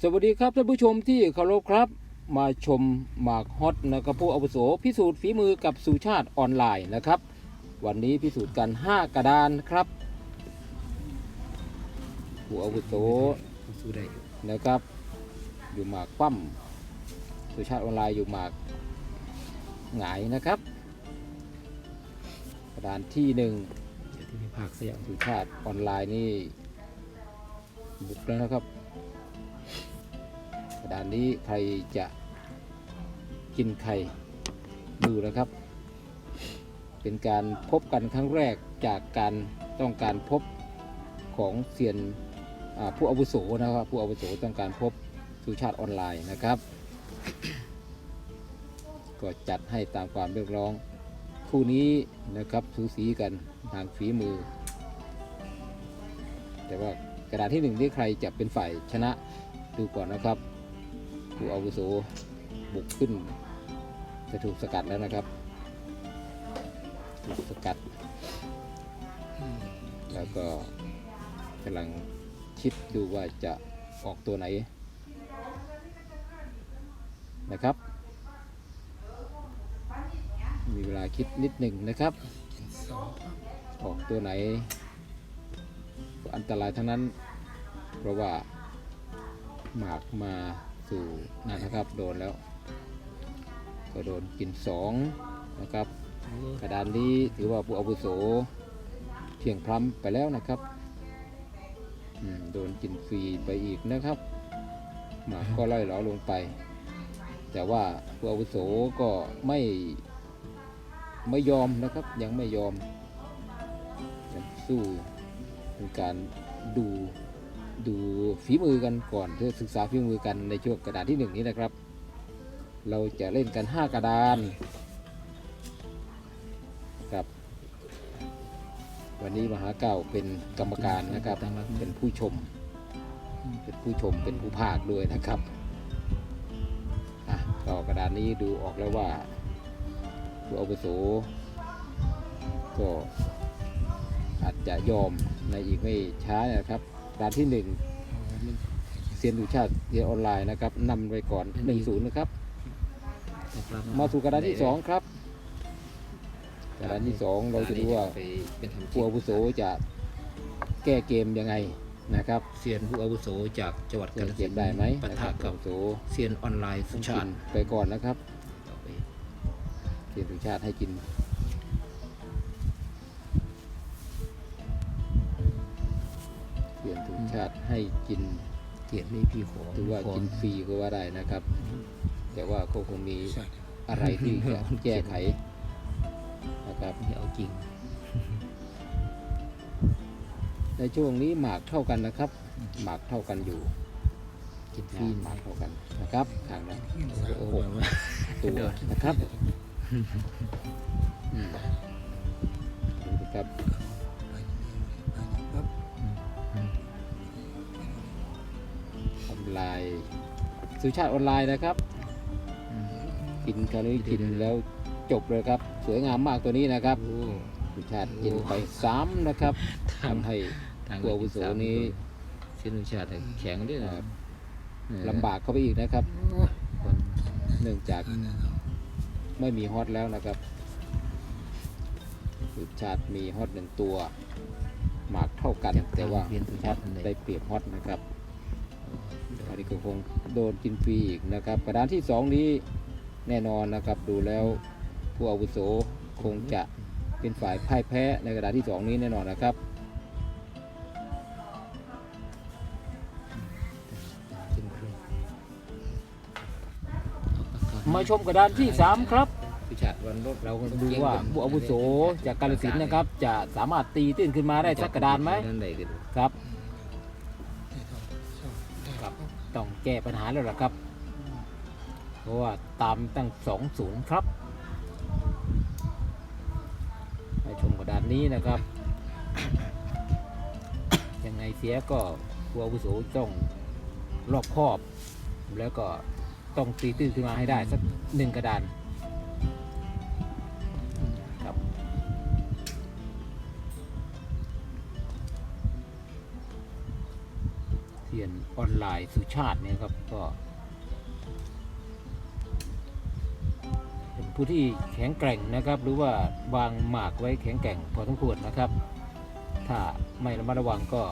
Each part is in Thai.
สวัสดีครับท่านผู้ชมที่เคารพครับ มาชมหมากฮอตนะครับผู้อาวุโสพิสูจน์ฝีมือกับสุชาติออนไลน์นะครับ วันนี้พิสูจน์กัน 5 กระดานครับผู้อาวุโสสู้ได้อยู่นะครับ อยู่หมากปั้มสุชาติออนไลน์อยู่หมากหงายนะครับ กระดานที่หนึ่งเดี๋ยวที่พี่ภาคเสียงสุชาติออนไลน์นี่บุกแล้วนะครับกระ ดานนี้ใครจะกินไข่ดูนะครับ เป็นการพบกันครั้งแรกจากการต้องการพบของเซียนผู้อาวุโสนะครับผู้อาวุโสต้องการพบสุชาติออนไลน์นะครับ ก็จัดให้ตามความเรียกร้อง คู่นี้นะครับสูสีกันทางฝีมือ แต่ว่ากระดานที่หนึ่งที่ใครจะเป็นฝ่ายชนะดูก่อนนะครับ ผู้อาวุโสบุกขึ้น จะถูกสกัดแล้วนะครับถูกสกัด แล้วก็กำลังคิดดูว่าจะออกตัวไหนนะครับ มีเวลาคิดนิดหนึ่งนะครับ ออกตัวไหน อันตรายทั้งนั้น เพราะว่าหมากมา สู่นั่นนะครับโดนแล้ว ก็โดนกินสองนะครับกระดานนี้ถือว่าผู้อาวุโสเพียงพล้ำไปแล้วนะครับอืมโดนกินฟรีไปอีกนะครับหมากก็ล่อยหลอลงไป แต่ว่าผู้อาวุโสก็ไม่ไม่ยอมนะครับยังไม่ยอมยังสู้เป็นการดู ดูฝีมือกันก่อนเพื่อศึกษาฝีมือกันในช่วงกระดานที่หนึ่งนี้นะครับ เราจะเล่นกัน 5 กระดานครับ วันนี้มหาเก่าเป็นกรรมการนะครับ เป็นผู้ชม เป็นผู้ชมเป็นผู้ภาคด้วยนะครับอะก็กระดานนี้ดูออกแล้วว่าผู้อาวุโสก็อาจจะยอมในอีกไม่ช้านะครับ ดานที่หนึ่งเซียนดูชาติเรียนออนไลน์นะครับนำไปก่อน1นศูนย์นะครับ มาสู่กระดานที่สองครับกระดานที่สองเราจะดูว่าไปเป็นทำผู้อาวุโสจะแก้เกมยังไงนะครับเซียนผู้อาวุโสจากจังหวัดแก้กาฬเกสิมนธุ์ได้ไหมปะนะคทะรับกับผู้อาวุโสเซียนออนไลน์สุชาติไปก่อนนะครับต่อไปเซียนสุชาติให้กิน เซียนสุชาติให้กินเกียรติไม่พี่ขอถือว่าขอกินฟรีก็ว่าได้นะครับ แต่ว่าก็คงมีใช่อะไรที่จะแก้ไขนะครับไม่เอาจริง ในช่วงนี้หมากเท่ากันนะครับ หมากเท่ากันอยู่กินฟนะรีหมากเท่ากันนะครับทางนั้นโอ้โหตัวนะครับอืมดูนะครับ ไลน์สุชาติออนไลน์นะครับกินคราวนี้กินแล้วจบเลยครับ สวยงามมากตัวนี้นะครับโอ้สุชาติกินไปสามนะครับทำให้ทางตัวอาวุโสนี้เซียนสุชาติแข็งด้วยนะครับลำบากเข้าไปอีกนะครับ เนื่องจากไม่มีฮอตแล้วนะครับสุชาติมีฮอตหนึ่งตัว หมากเท่ากัน แต่ว่าเซียนสุฮชาอตติอันใดได้เปรียบฮอตนะครับ อันนี้ก็คงโดนกินฟรีอีกนะครับ กระดานที่สองนี้แน่นอนนะครับดูแล้วผู้อาวุโสคงจะเป็นฝ่ายพ่ายแพ้ในกระดานที่สองนี้แน่นอนนะครับกินฟรีมาชมกระดานที่ 3 ครับสุชาติวันรถเราก็ดูว่าผู้อาวุโสจากกาลสินธุ์นะครับ จะสามารถตีตื้นขึ้นมาได้สักกระดานไหมนั่นใดกันครับ ต้องแก้ปัญหาแล้วล่ะครับ เพราะว่าตามตั้งสองศูนย์ครับไปชมกระดานนี้นะครับ ยังไงเสียก็ผู้อาวุโสต้องรอบคอบ แล้วก็ต้องตีตื้นขึ้นมาให้ได้สักหนึ่งกระดาน ออนไลน์สุชาติเนี่ยครับก็ เป็นผู้ที่แข็งแกร่งนะครับ หรือว่าวางหมากไว้แข็งแกร่งพอสมควรนะครับ ถ้าไม่ระมัดระวังก็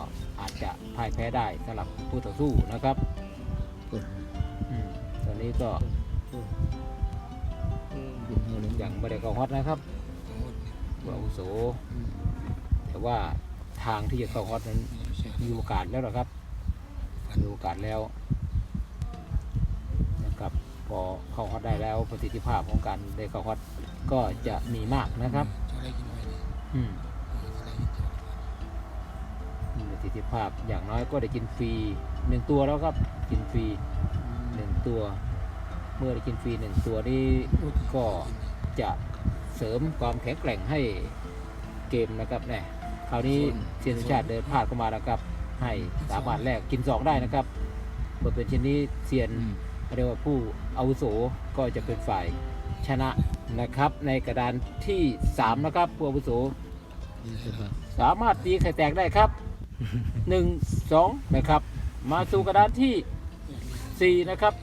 อาจจะพ่ายแพ้ได้สำหรับผู้ต่อสู้นะครับอตอนนี้ก็ปุ่นบินเฮาเลยยังไม่ได้เข้าฮอตนะครับผู้อาวุโสแต่ว่าทางที่จะเข้าฮอตนั้นมีโอกาสแล้วนะครับ มีโอกาสแล้วนะครับพอเข้าฮอตได้แล้วประสิทธิภาพของการได้เข้าฮอตก็จะมีมากนะครับอืมมีประสิทธิภาพอย่างน้อยก็ได้กินฟรีหนึ่งตัวแล้วครับ กินฟรีหนึ่งตัว เมื่อได้กินฟรีหนึ่งตัวนี้ก็จะเสริมความแข็งแกร่งให้เกมนะครับเนี่ยคราวนี้เซียนสุชาติเดินพลาดเข้ามานะครับ ให้สามารถแลกกินสองได้นะครับเมื่อเป็นเช่นนี้เซียนอืมเรียกว่าผู้อาวุโสก็จะเป็นฝ่ายชนะนะครับ ในกระดานที่3นะครับผู้อาวุโสนี่คือว่าสามารถตีไข่แตกได้ครับ1 2นะครับ มาสู่กระดานที่4นะครับ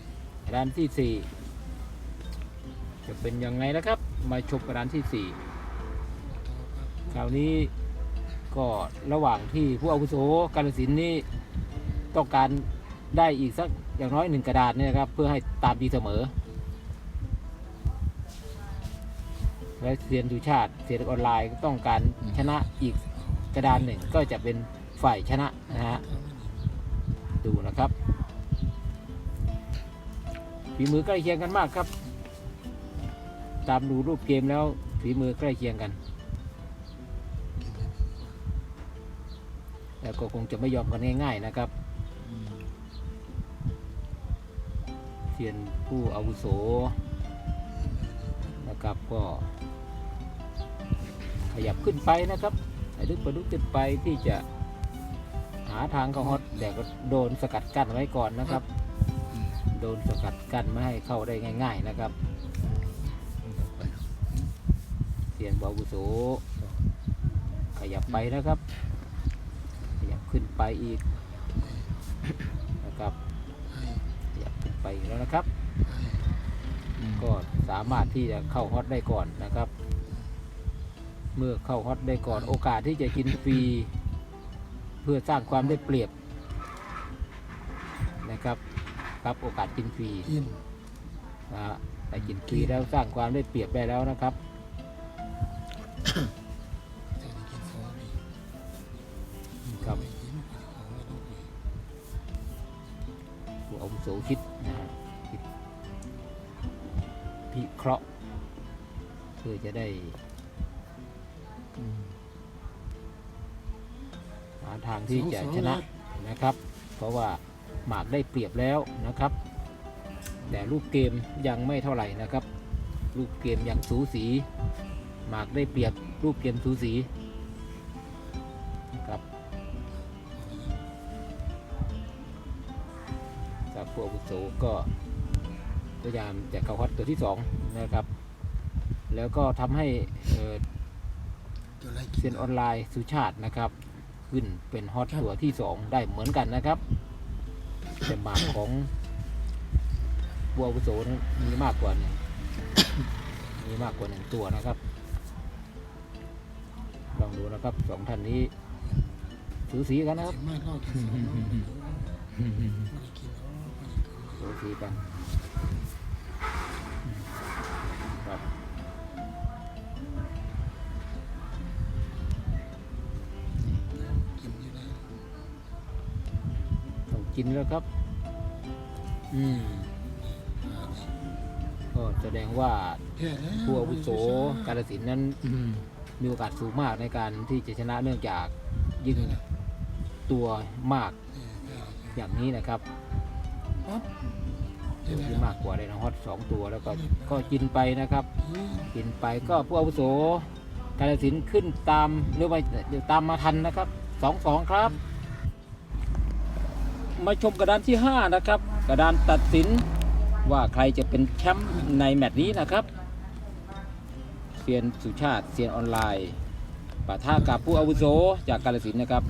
กระดานที่4จะเป็นยังไงนะครับ มาชมกระดานที่4คราวนี้ ก็ระหว่างที่ผู้อาวุโสกาลสินนี่ต้องการได้อีกสักอย่างน้อยหนึ่งกระดานเนี่ยนะครับ เพื่อให้ตามตีเสมอ และเซียนดูชาติเซียนออนไลน์ต้องการชนะอีกกระดานหนึ่งก็จะเป็นฝ่ายชนะนะฮะดูนะครับฝีมือใกล้เคียงกันมากครับ ตามดูรูปเกมแล้วฝีมือใกล้เคียงกัน แล้วก็คงจะไม่ยอมกันง่าย ๆนะครับอืมเซียนผู้อาวุโสนะครับก็ขยับขึ้นไปนะครับไอ้ลึกประดุกขึ้นไปที่จะหาทางเข้าฮอตแต่ก็โดนสกัดกั้นไว้ก่อนนะครับ โดนสกัดกั้นไม่ให้เข้าได้ง่าย ๆนะครับเซียนผู้อาวุโสขยับไปนะครับ ขยับขึ้นไปอีกนะครับขยับขึ้นไปอีกแล้วนะครับอืมก็สามารถที่จะเข้าฮอตได้ก่อนนะครับ เมื่อเข้าฮอตได้ก่อนโอกาสที่จะกินฟรี เพื่อสร้างความได้เปรียบนะครับครับโอกาสกินฟรีนะฮะแต่กินฟรีแล้วสร้างความได้เปรียบได้แล้วนะครับครับ สคิดนะฮะพิเคราะห์เพื่อจะได้หาทางที่จะชนะนะครับ เพราะว่าหมากได้เปรียบแล้วนะครับ แต่รูปเกมยังไม่เท่าไหร่นะครับรูปเกมยังสูสี หมากได้เปรียบรูปเกมสูสีนะครับ จากพวกอาวุโสก็พยายามจะเข้าฮอตตัวที่สองนะครับ แล้วก็ทำให้เอ่อเซียนออนไลน์สุชาตินะครับ ขึ้นเป็นฮอตตัวที่สองได้เหมือนกันนะครับแต่หมากของบัวอาวุโสนั้นมีมากกว่าหนึ่งมีมากกว่าหนึ่งตัวนะครับลองดูนะครับสองท่านนี้สูสีกันนะครับ สูสีกันครับต้องกินแล้วครับ อืมก็แสดงว่าผู้อาวุโสกาลสินธุ์นั้นอืมมีโอกาสสูงมากในการที่จะชนะเนื่องจากยิงตัวมากอย่างนี้นะครับ ตัวที่มากกว่าเลยนะฮอตสองตัวแล้วก็ก็กินไปนะครับ กินไปก็ผู้อาวุโสกาลสินขึ้นตามหรือว่าเดี๋ยวตามมาทันนะครับสองสองครับ มาชมกระดานที่ 5 นะครับ กระดานตัดสินว่าใครจะเป็นแชมป์ในแมตช์นี้นะครับเซียนสุชาติเซียนออนไลน์ปะทะกับผู้อาวุโสจากกาลสินนะครับ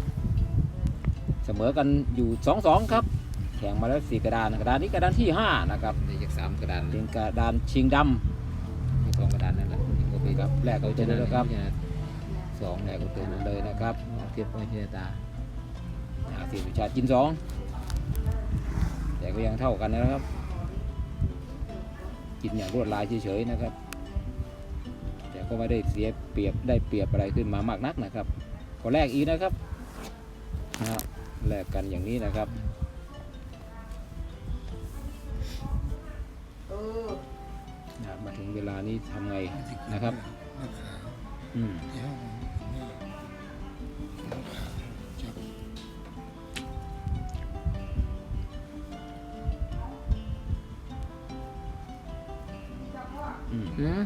เสมอกันอยู่ 2-2 ครับ แข่งมาแล้วสี่กระดานกระดานนี้กระดานที่ห้านะครับได้จากสามกระดานเป็นกระดานชิงดมีสองกระดานนั่นแหละก็ำเป็นครับแรกเอาตัวนี้แล้วครับสองแรกเอาตัวนั้นเลยนะครับเทียบกับเทียตาอ่าเสียสุชาติกินสองแต่ก็ยังเท่ากันนะครับ กินอย่างรวดลายเฉยๆนะครับ แต่ก็ไม่ได้เสียเปรียบได้เปรียบอะไรขึ้นมามากนักนะครับก็แลกอีกนะครับนะครับแลกกันอย่างนี้นะครับ วลานี้ทำไงนะครับอืมอืมอืม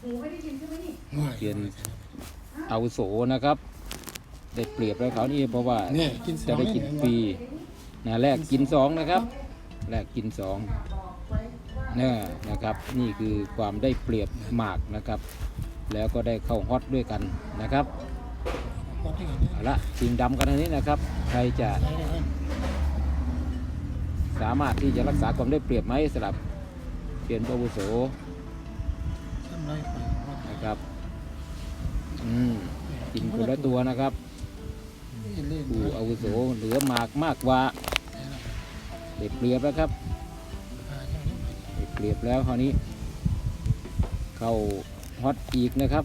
หมูไม่ได้ยินใช่ไหมนี่เรียนอาวุโสนะครับ ได้เปรียบแล้วเขานี่เพราะว่า เนี่ยกินสจะงได้กินฟรีนะแรกกินสองนะครับ แรกกินสองเนี่ยนะครับนี่คือความได้เปรียบหมากนะครับ แล้วก็ได้เข้าฮอตด้วยกันนะครับวัดที่ไหนเอาละชิงดำกันอันนี้นะครับ ใครจะ สามารถที่จะรักษาความได้เปรียบไหมสำหรับเปลี่ยนอาวุโสทำไรไปวัดนะครับอืมกินคนละตัวนะครับนี่เล่นผู้อาวุโสเหลือหมากมากกว่า ได้เปรียบแล้วครับได้เปรียบแล้วคราวนี้ เข้าฮอตอีกนะครับ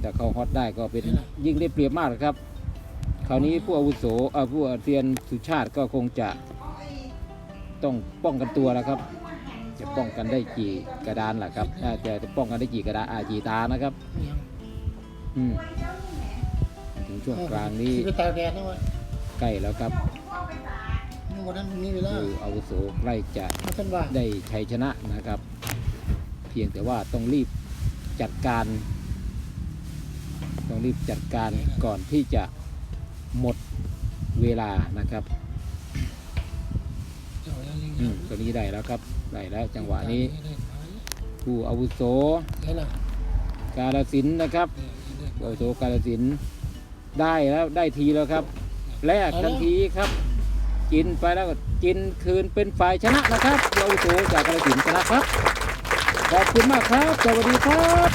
แต่เข้าฮอตได้ก็เป็นยิ่งได้เปรียบมากนะครับ คราวนี้ผู้อาวุโสเอ่อผู้เรียนสุชาติก็คงจะต้องป้องกันตัวแล้วครับ จะป้องกันได้กี่กระดานล่ะครับอ่าจะจะป้องกันได้กี่กระดานอากี่ตานะครับยังอืมถึงช่วงกลางนี้ไปตากแดดนะวะใกล้แล้วครับนี่ วันนั้นมีเวลาผู้อาวุโสใกล้จะมาท่านว่าได้ชัยชนะนะครับ เพียงแต่ว่าต้องรีบจัดการ ต้องรีบจัดการก่อนที่จะหมดเวลานะครับเจ้าแล้วลิงอืมตัวนี้ได้แล้วครับได้แล้วจังหวะนี้ ผู้อาวุโสได้ละกาลสินธุ์นะครับผู้อาวุโสกาลสินธุ์ได้แล้วได้ทีแล้วครับแลกทันทีครับ กินไปแล้วก็จินคืนเป็นฝ่ายชนะนะครับเราวโสจากกระสินธุ์ชนะครับ ขอบคุณมากครับ สวัสดีครับ